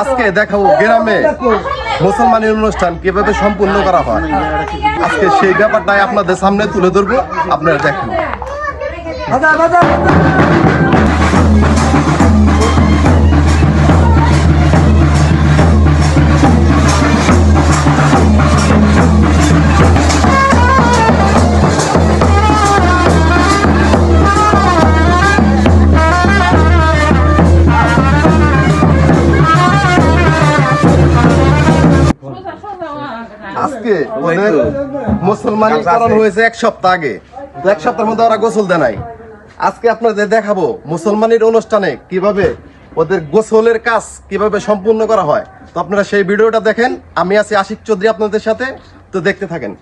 আজকে দেখাবো গ্রামে মুসলমানের অনুষ্ঠান কীভাবে সম্পূর্ণ করা হয়। আজকে সেই ব্যাপারটাই আপনাদের সামনে তুলে ধরবো। আপনারা দেখেন। আজকে ওদের মুসলমানীকরণ হয়েছে এক সপ্তাহ আগে। তো এক সপ্তাহের মধ্যে ওরা গোসল দেয় নাই। আজকে আপনাদের দেখাবো মুসলমানের অনুষ্ঠানে কীভাবে ওদের গোসলের কাজ কীভাবে সম্পূর্ণ করা হয়। তো আপনারা সেই ভিডিওটা দেখেন। আমি আছি আশিক চৌধুরী আপনাদের সাথে। তো দেখতে থাকেন।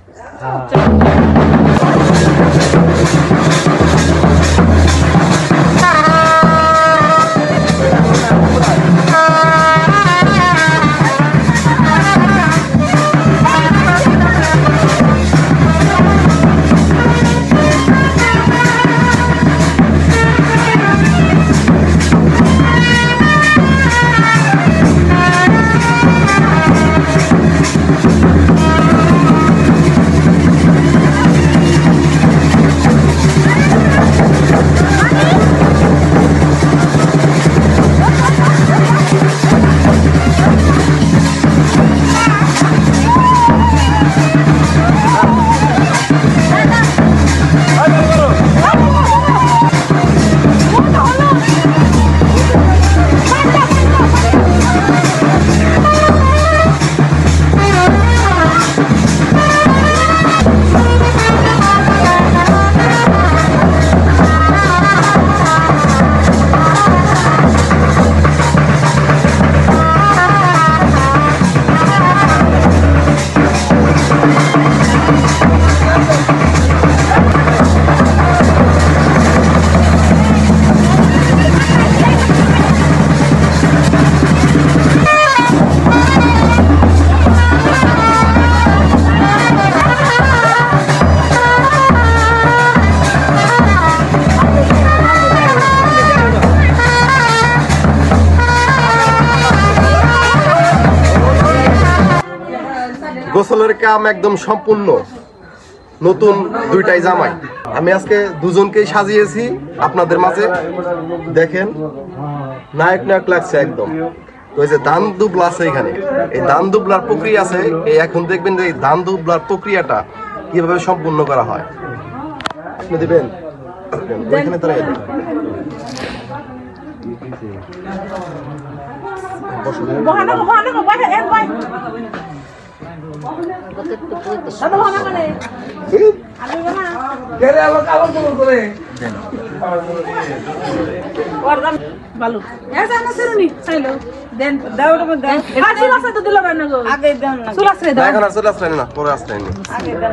গোসলের কাম একদম সম্পূর্ণ। নতুন দুইটাই জামাই। আমি আজকে দুজনকেই সাজিয়েছি আপনাদের মাঝে। দেখেন, নায়ক নায়ক লাগছে একদম। তো এই যে দান দুবলা আছে এখানে। এই দান দুবলার প্রক্রিয়া আছে। এই এখন দেখবেন যে এই দান দুবলার প্রক্রিয়াটা কীভাবে সম্পূর্ণ করা হয়। আপনি দিবেন? ওইখানে দেন। মানে চাইলো দেন দাও দিলাম আগে দেন না চুল আছে না, এখন চলে না পরে দেন